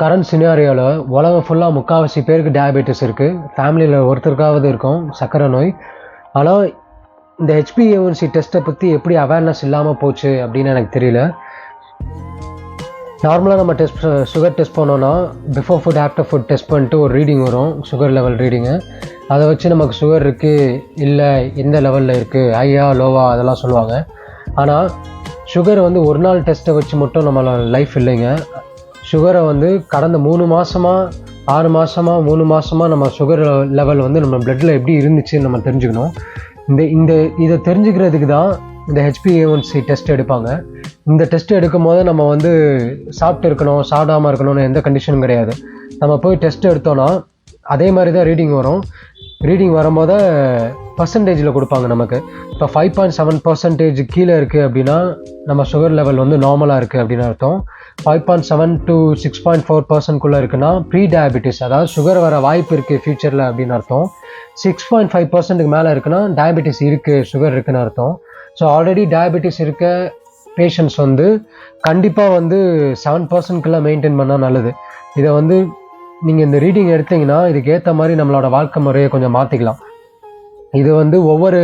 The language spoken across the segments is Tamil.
கரண்ட் சினாரியோவில் உலகம் ஃபுல்லாக முக்கால்வாசி பேருக்கு டயபெட்டிஸ் இருக்குது ஃபேமிலியில் ஒருத்தருக்காவது இருக்கும் சர்க்கரை நோய். ஆனால் இந்த ஹெச்பிஏஒன்சி டெஸ்ட்டை பற்றி எப்படி அவேர்னஸ் இல்லாமல் போச்சு அப்படின்னு எனக்கு தெரியல. நார்மலாக நம்ம டெஸ்ட் சுகர் டெஸ்ட் பண்ணோன்னா before food after food test பண்ணிட்டு ஒரு ரீடிங் வரும் சுகர் லெவல் ரீடிங்கு அதை வச்சு நமக்கு சுகர் இருக்குது இல்லை எந்த லெவலில் இருக்குது ஹையா லோவா அதெல்லாம் சொல்லுவாங்க. ஆனால் சுகர் வந்து ஒரு நாள் டெஸ்ட்டை வச்சு மட்டும் நம்மளோட லைஃப் இல்லைங்க. சுகரை வந்து கடந்த மூணு மாதமாக ஆறு மாதமாக மூணு மாதமாக நம்ம சுகர் லெவல் வந்து நம்ம பிளட்டில் எப்படி இருந்துச்சுன்னு நம்ம தெரிஞ்சுக்கணும். இந்த இந்த இதை தெரிஞ்சுக்கிறதுக்கு தான் இந்த ஹெச்பிஏஒன்சி டெஸ்ட் எடுப்பாங்க. இந்த டெஸ்ட் எடுக்கும் போது நம்ம வந்து சாப்பிட்டு இருக்கணும் சாப்பிடாம இருக்கணும்னு எந்த கண்டிஷனும் கிடையாது. நம்ம போய் டெஸ்ட் எடுத்தோன்னா அதே மாதிரி தான் ரீடிங் வரும். ரீடிங் வரும்போது பர்சன்டேஜில் கொடுப்பாங்க நமக்கு. இப்போ ஃபைவ் பாயிண்ட் செவன் பர்சன்டேஜ் கீழே இருக்குது அப்படின்னா நம்ம சுகர் லெவல் வந்து நார்மலாக இருக்குது அப்படின்னு அர்த்தம். Five point seven to six point four பர்சன்ட்குள்ளே இருக்குன்னா ப்ரீ டயபிட்டிஸ் அதாவது சுகர் வர வாய்ப்பு இருக்குது ஃப்யூச்சரில் அப்படின்னு அர்த்தம். சிக்ஸ் பாயிண்ட் ஃபைவ் பர்சன்ட்டுக்கு மேலே இருக்குன்னா டயபெட்டிஸ் இருக்குது சுகர் இருக்குன்னு அர்த்தம். ஸோ ஆல்ரெடி டயபெட்டிஸ் இருக்க பேஷண்ட்ஸ் வந்து கண்டிப்பாக வந்து செவன் பர்சன்ட்குள்ளே மெயின்டைன் பண்ணால் நல்லது. இதை வந்து நீங்கள் இந்த ரீடிங் எடுத்தீங்கன்னா இதுக்கேற்ற மாதிரி நம்மளோட வாழ்க்கை முறையை கொஞ்சம் மாற்றிக்கலாம் இது வந்து ஒவ்வொரு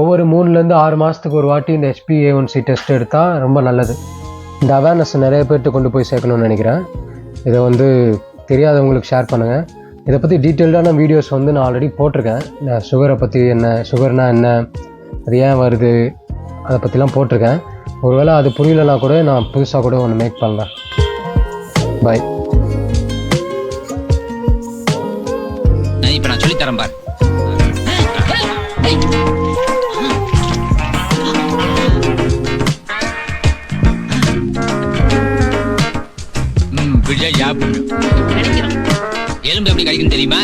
ஒவ்வொரு மூணுலேருந்து ஆறு மாதத்துக்கு ஒரு வாட்டி இந்த ஹெச்பிஏஒன்சி டெஸ்ட் எடுத்தால் ரொம்ப நல்லது. இந்த அவேர்னஸ் நிறைய பேர்கிட்ட கொண்டு போய் சேர்க்கணும்னு நினைக்கிறேன். இதை வந்து தெரியாதவங்களுக்கு ஷேர் பண்ணுங்கள் இதை பற்றி டீட்டெயில்டான வீடியோஸ் வந்து நான் ஆல்ரெடி போட்டிருக்கேன். நான் சுகரை பற்றி என்ன சுகர்னா என்ன அது ஏன் வருது அதை பற்றிலாம் போட்டிருக்கேன். ஒருவேளை அது புரியலனா கூட நான் புதுசாக கூட ஒன்று மேக் பண்ணுறேன் பை இப்ப நான் சொல்லி தரேன் பார். எலும்பு எப்படி கிடைக்கும் தெரியுமா?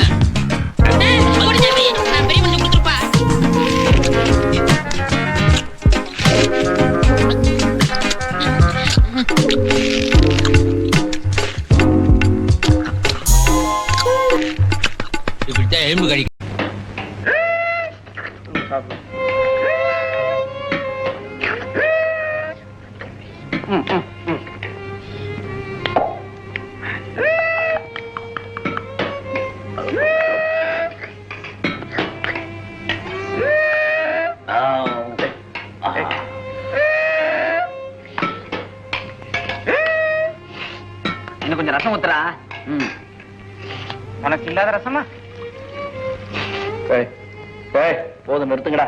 இப்படித்தான் எலும்பு கிடைக்கும் இன்னும் கொஞ்சம் ரசம் ஊத்துறா. உனக்கு இல்லாத ரசமா? போதும் நிறுத்துங்கடா.